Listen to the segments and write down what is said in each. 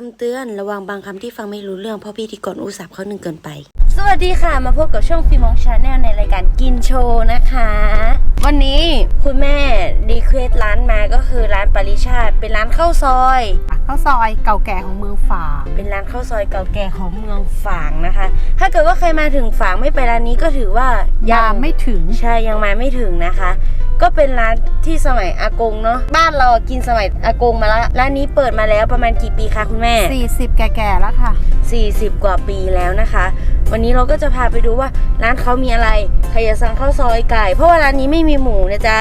คำเตือนระวังบางคำที่ฟังไม่รู้เรื่องเพราะพิธีกรอุตส่าห์เขาหนึ่งเกินไป สวัสดีค่ะ มาพบกับช่องฟิล์มองชาแนลในรายการกินโชว์นะคะ วันนี้คุณแม่รีเควสร้านมาก็คือร้านปริชาติ เป็นร้านข้าวซอย ข้าวซอยเก่าแก่ของเมืองฝาง เป็นร้านข้าวซอยเก่าแก่ของเมืองฝางนะคะ ถ้าเกิดว่าใครมาถึงฝางไม่ไปร้านนี้ก็ถือว่ายามไม่ถึง ใช่ยังมาไม่ถึงนะคะ ก็เป็นร้านที่สมัยอากงเนาะบ้านเรากินสมัยอากงมาแล้วร้านนี้เปิดมาแล้วประมาณกี่ปีคะคุณแม่ 40 แก่ๆแล้วค่ะ 40 กว่าปีแล้วนะคะ วันนี้เราก็จะพาไปดูว่าร้านเขามีอะไรใครอยากสั่งข้าวซอยไก่ เพราะว่าร้านนี้ไม่มีหมูนะจ๊ะ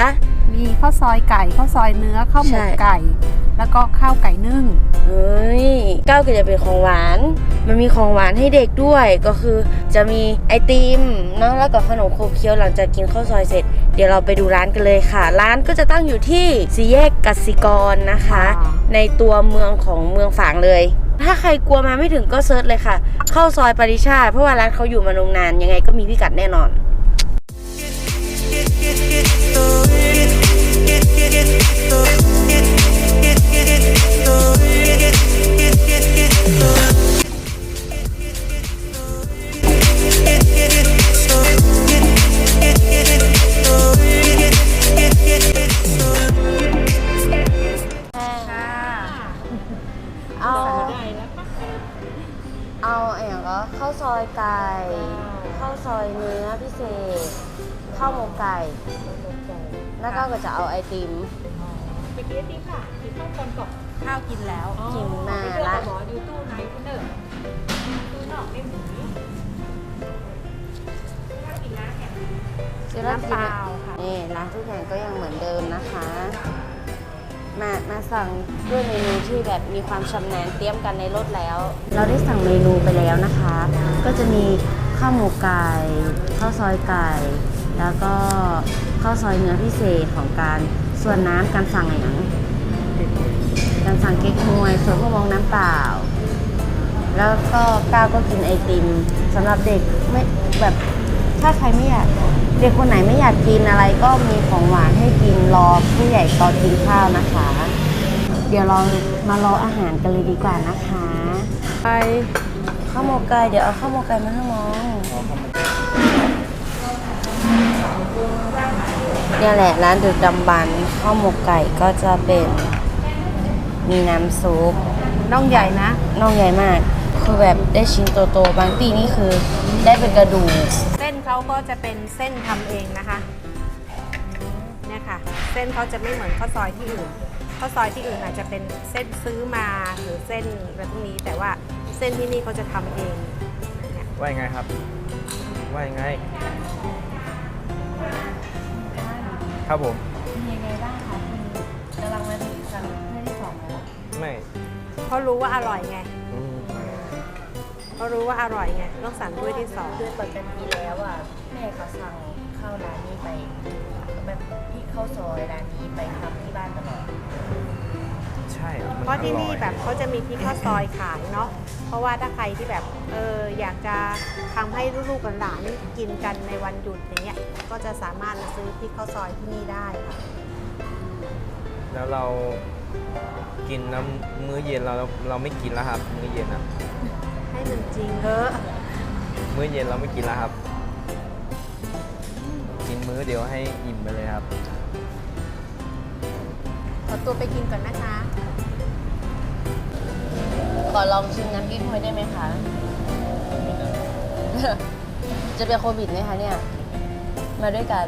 มีข้าวซอยไก่ข้าวซอยเนื้อข้าวหมใช่กไก่ แล้วก็ข้าวไก่นึ่ง เฮ้ยก้าวก็จะเป็นของหวาน มันมีของหวานให้เด็กด้วยก็คือจะมีไอติมเนาะแล้วก็ขนมโคเคี้ยวหลังจากกินข้าวซอยเสร็จ เดี๋ยวเราไปดูร้านกันเลยค่ะ ร้านก็จะตั้งอยู่ที่สี่แยกกสิกรนะคะอ่าในตัวเมืองของเมืองฝางเลย ถ้าใครกลัวมาไม่ถึงก็เซิร์ชเลยค่ะ เข้าซอยปริชาติเพราะว่าร้านเขาอยู่มานมนานยังไงก็มีพิกัดแน่นอน เอา เอาอะไรอย่างก็ข้าวซอยไก่ข้าวซอยเนื้อพิเศษข้าวหมกไก่ แล้วก็ก็จะเอาไอติม ไปกินไอติมค่ะกินข้าวคนก่อน ข้าวกินแล้วกินมาไปเจอละ หมออยู่ตู้ไหนคุณเด้อตู้นอกไม่หมูถ้ากินน้ำแข็งซื้อน้ำเปล่าค่ะ นี่ร้านทุกอย่างก็ยังเหมือนเดิมนะคะ มามาสั่งด้วยเมนูที่แบบมีความชำนาญเตรียมกันในรถแล้ว เราได้สั่งเมนูไปแล้วนะคะ ก็จะมีข้าวหมกไก่ข้าวซอยไก่ แล้วก็ข้าวซอยเนื้อพิเศษของการส่วนน้ำการสั่งอะไรอย่างการ สั่งเก๊กฮวยส่วนพวกมองน้ำเปล่า แล้วก็ก้าวก็กินไอติมสำหรับเด็กไม่แบบถ้าใครไม่อยากเด็กคนไหนไม่อยากกินอะไรก็มีของหวานให้กินรอผู้ใหญ่ตอนกินข้าวนะคะ เดี๋ยวเรามารออาหารกันเลยดีกว่านะคะไปข้าวหมกไก่เดี๋ยวเอาข้าวหมกไก่มาให้มองเนี่ยแหละร้านดึกดำบรรข้าวหมกไก่ก็จะเป็น มีน้ำซุปน้องใหญ่นะน่องใหญ่มาก คือแบบได้ชิ้นโตๆบางตีนี่คือได้เป็นกระดูกเส้นเขาก็จะเป็นเส้นทำเองนะคะเนี่ยค่ะ เส้นเขาจะไม่เหมือนข้าวซอยที่อื่นข้าวซอยที่อื่นอาจจะเป็นเส้นซื้อมาหรือเส้นแบบนี้ แต่ว่าเส้นที่นี่เขาจะทำเองเนี่ยว่ายังไงครับ ว่ายังไง ครับผม เขารู้ว่าอร่อยไงอืมเขารู้ว่าอร่อยไงต้องสั่งด้วยที่สองโดยปกติแล้วอะแม่เขาสั่งข้าวร้านนี้ไปแบบที่ข้าวซอยร้านนี้ไปทำที่บ้านตลอดใช่มันเพราะที่นี่ออยแบบเขาจะมีพริกข้าวซอยขายเนาะ เพราะว่าถ้าใครที่แบบเอออยากจะทำให้ลูกๆหลานๆกินกันในวันหยุดอย่างเงี้ย ก็จะสามารถมาซื้อพริกข้าวซอยที่นี่ได้ค่ะ แล้วเรา กินแล้วมื้อเย็นเราเราไม่กินแล้วครับ มื้อเย็นอะให้มันจริงเถอะมื้อเย็นเราไม่กินแล้วครับ กินมื้อเดียวให้อิ่มไปเลยครับ ขอตัวไปกินก่อนนะคะ ขอลองชิมน้ำพริกหวยได้ไหมคะ จะเป็นโควิดไหมคะเนี่ย มาด้วยกัน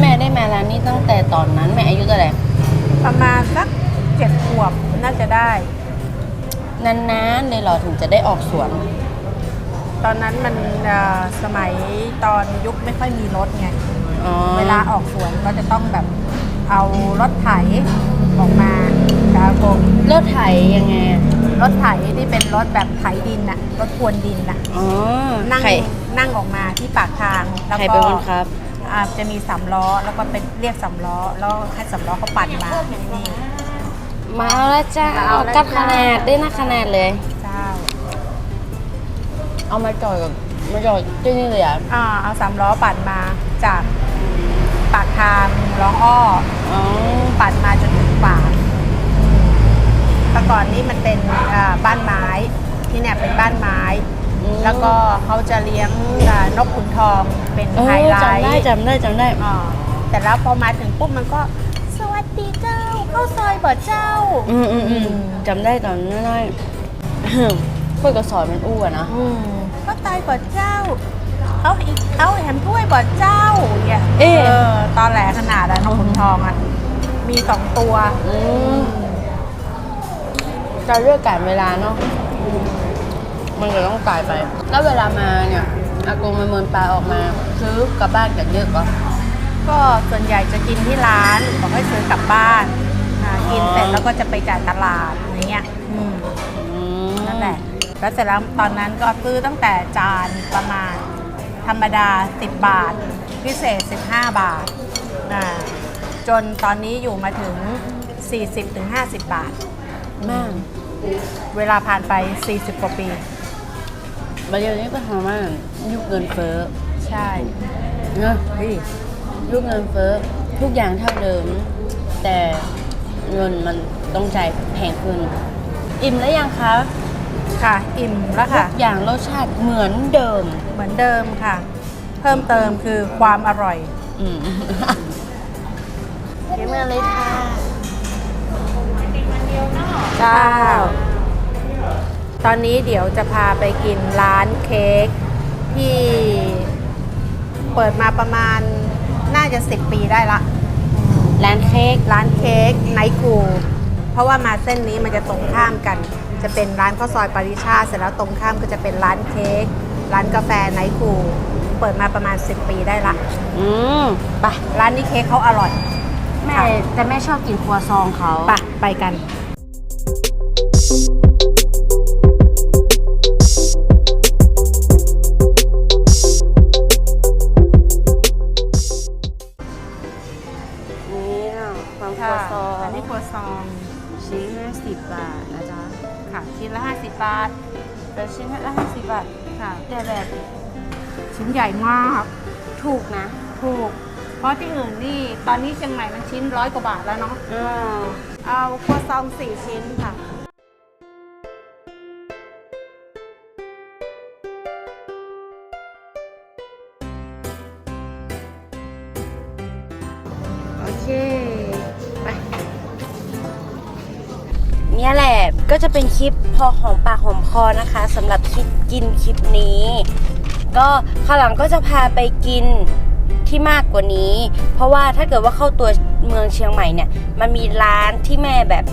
แม่ได้มาร้านนี้ตั้งแต่ตอนนั้นแม่อายุเท่าไหร่ประมาณสักเจ็ดขวบน่าจะได้ นานๆเลยเหรอถึงจะได้ออกสวน ตอนนั้นมันเอ่อสมัยตอนยุคไม่ค่อยมีรถไง อ๋อเวลาออกสวนก็จะต้องแบบเอารถไถออกมารถไถยังไงอะรถไถที่เป็นรถแบบไถดินน่ะรถพรวนดินน่ะอ๋อนั่งไข่นั่งออกมาที่ปากทางแล้วไข่ก็เป็นคนครับ อ่าจะมีสามล้อแล้วก็เป็นเรียกสามล้อแล้วให้สามล้อเขาปั่นมานี่ มาเอาแล้วจ้ามาเอาเอาแล้วกับจ้าขนาดได้นะขนาดเลย เจ้าเอามาจอดกับมาจอดที่นี่เลยอะอ่าเอาสามล้อปั่นมาจากปากทางร้องอ้อ อ๋อปั่นมาจนถึงปากอืมแต่ก่อนนี้มันเป็นอ่าบ้านไม้ ที่เนี่ยเป็นบ้านไม้อืม แล้วก็เขาจะเลี้ยงอ่านกขุนทองเป็นเอไฮอไลจำได้ท์จำได้จำได้อ่าแต่แล้วพอมาถึงปุ๊บมันก็ สวัสดีเจ้าเข้าซอยบ่อเจ้า อืมอืมอืมจำได้ตอนน้อยๆพวกกระสอนมันอู้อะนะอืมเข้าซอยบ่อเจ้าเขาอีกเขาแหมถ้วยบ่อเจ้าเนี่ยเอ๊ะเออตอนแหลขนาดอะนกขุนทองอะมีสองตัวอืมจะเลือกการเวลาเนาะ มันก็ต้องตายไป แล้วเวลามาเนี่ยอากงมาเมินปลาออกมา ซื้อกลับบ้านกันเยอะปะก็ส่วนใหญ่จะกินที่ร้านบอกให้ซื้อกลับบ้านอ่ากินเสร็จแล้วก็จะไปจ่ายตลาดอย่างเงี้ยอืมอืมนั่นแหละแล้วเสร็จแล้วตอนนั้นก็ซื้อตั้งแต่จานประมาณ ธรรมดา 10 บาท พิเศษ 15 บาทอ่าจนตอนนี้อยู่มาถึง 40-50 บาท แม่เวลาผ่านไป 40 กว่าปี มาเดี๋ยวนี้ก็ทำว่ายุคเงินเฟ้อใช่เนอะเฮ้ยยุคเงินเฟ้อทุกอย่างเท่าเดิม แต่เงินมันต้องจ่ายแพงขึ้น อิ่มแล้วยังคะค่ะ อิ่มแล้วทุค่ะกอย่างรสชาติเหมือนเดิม เหมือนเดิมค่ะ เพิ่มเติมคือความอร่อยอืมเก็บเงินเลยค่ะเจ้า ตอนนี้เดี๋ยวจะพาไปกินร้านเค้กที่เปิดมาประมาณน่าจะ10ปีได้ละ ร้านเค้กร้านเค้กไนท์กูเพราะว่ามาเส้นนี้มันจะตรงข้ามกัน จะเป็นร้านข้าวซอยปาริชาติเสร็จแล้วตรงข้ามก็จะเป็นร้านเค้กร้านกาแฟไนท์กูเปิดมาประมาณ 10 ปีได้ละอืมไปร้านนี้เค้กเขาอร่อย แม่แต่แม่ชอบกินครัวซองเขาไปไปกันนี่ ญ่มากถูกนะถูก เพราะที่อื่นนี่ตอนนี้เชียงใหม่มันชิ้นร้อยกว่าบาทแล้วเนาะอืมเอาครัวซองสี่ชิ้นค่ะ โอเค ไป เนี่ยแหละก็จะเป็นคลิปพอหอมปากหอมคอนะคะสำหรับคลิปกินคลิปนี้ ก็ข้าวหลังก็จะพาไปกินที่มากกว่านี้ เพราะว่าถ้าเกิดว่าเข้าตัวเมืองเชียงใหม่เนี่ย มันมีร้านที่แม่แบบ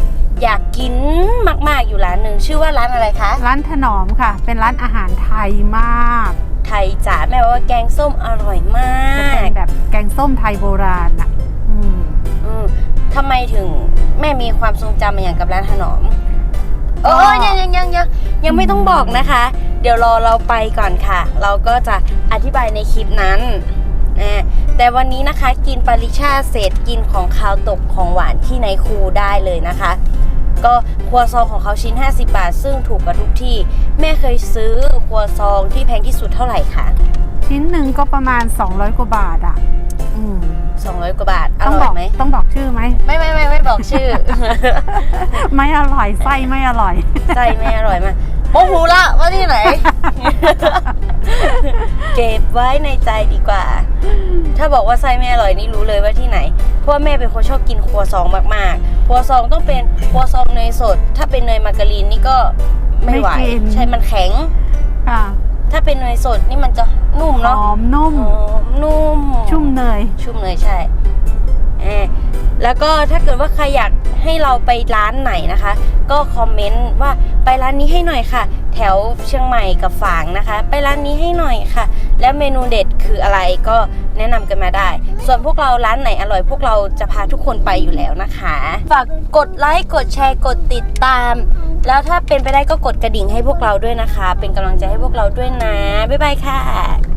อยากกินมากๆอยู่ร้านหนึ่งชื่อว่าร้านอะไรคะ ร้านถนอมค่ะ เป็นร้านอาหารไทยมาก ไทยจ๋าแม่ว่าแกงส้มอร่อยมาจะเป็กนแบบแกงส้มไทยโบราณอะอืมอืมทำไมถึงแม่มีความทรงจำมาอย่างกับร้านถนอม ก็โอ้ยังยังยังยังยังไม่ต้องบอกนะคะ เดี๋ยวรอเราไปก่อนค่ะ เราก็จะอธิบายในคลิปนั้นอ่าแต่วันนี้นะคะกินปาริชาเสร็จกินของคาวตกของหวานที่ในครูได้เลยนะคะ ก็ครัวซองของเขาชิ้น 50 บาท ซึ่งถูกกว่าทุกที่ แม่เคยซื้อครัวซองที่แพงที่สุดเท่าไหร่คะชิ้นหนึ่งก็ประมาณ 200 กว่าบาทอะ อืม 200 กว่าบาทอต้องร่บออยกไหมต้องบอกชื่อไหม ไม่ไม่ไม่ไม่บอกชื่อ ไม่อร่อยไส้ไม่อร่อยใจไม่อร่อยมากโมโหละว่าที่ไหน เก็บไว้ในใจดีกว่า ถ้าบอกว่าไส้ไม่อร่อยนี่รู้เลยว่าที่ไหน เพราะว่าแม่เป็นคนชอบกินครัวซองมากๆครัวซองต้องเป็นครัวซองเนยสด ถ้าเป็นเนยมาการีนนี่ก็ไม่ไหว ไม่กิน ใช่มันแข็ง ค่ะถ้าเป็นเนยสดนี่มันจะนุ่มหเนาะ อมนุ่มหอม นุ่มชุ่มเนย ชุ่มเนยใช่เออแล้วก็ถ้าเกิดว่าใครอยากให้เราไปร้านไหนนะคะ ก็คอมเมนต์ว่าไปร้านนี้ให้หน่อยค่ะ แถวเชียงใหม่กับฝางนะคะ ไปร้านนี้ให้หน่อยค่ะ แล้วเมนูเด็ดคืออะไรก็แนะนำกันมาได้ ส่วนพวกเราร้านไหนอร่อย พวกเราจะพาทุกคนไปอยู่แล้วนะคะ ฝากกดไลค์กดแชร์กดติดตาม แล้วถ้าเป็นไปได้ก็กดกระดิ่งให้พวกเราด้วยนะคะ เป็นกำลังใจให้พวกเราด้วยนะบ๊ายบายค่ะ